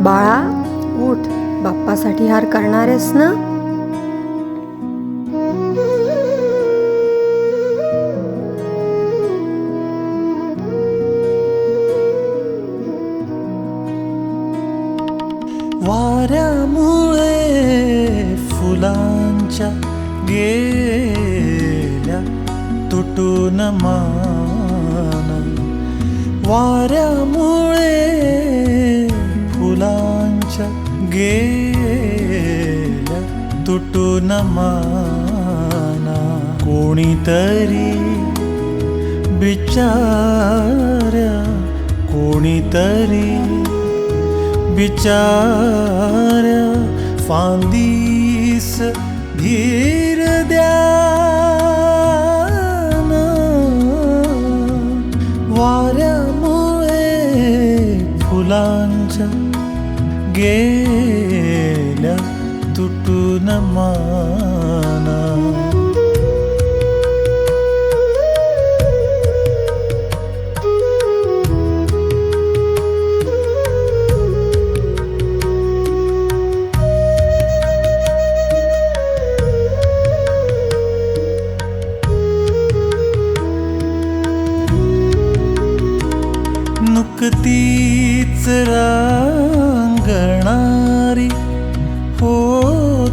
बाळा उठ. बाप्पासाठी हार करणारेस ना? वाऱ्यामुळे फुलांच्या गेल्या तुटून मान. वाऱ्यामुळे गेल्या तुटून माना। कोणीतरी बिचाऱ्या कोणीतरी बिचाऱ्या फांदीस धीर द्या वाऱ्यामुळे फुलांच्या गेल्या तुटून माना नुकतीच रांगणारी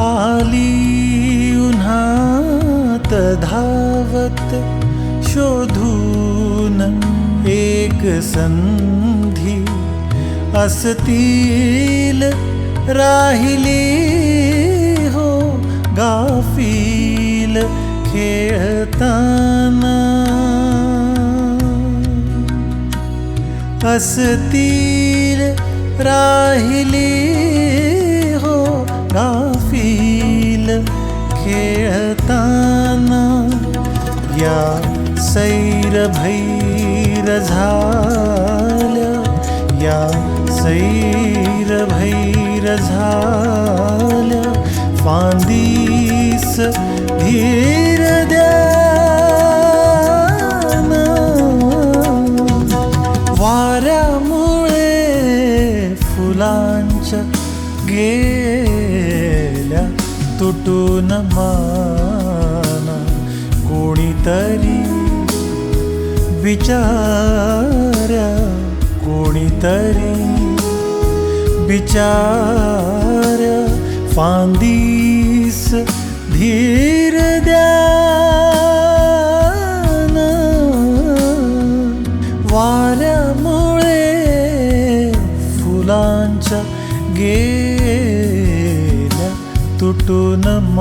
आली उन्हात धावत शोधून एक राहिली हो गाफील खेळताना. असतील राहिली हो गाफील खेळताना या सैर भैर झाल्या या सैर भैर झाल्या फांदीस धीर द्या वाऱ्यामुळे फुलांच्या गेल्या तुटून माना कोणीतरी बिचाऱ्या कोणीतरी बिचाऱ्या फांदीस धीर द्या फुलांच्या गेल्या ತುಟು ನಮ್ಮ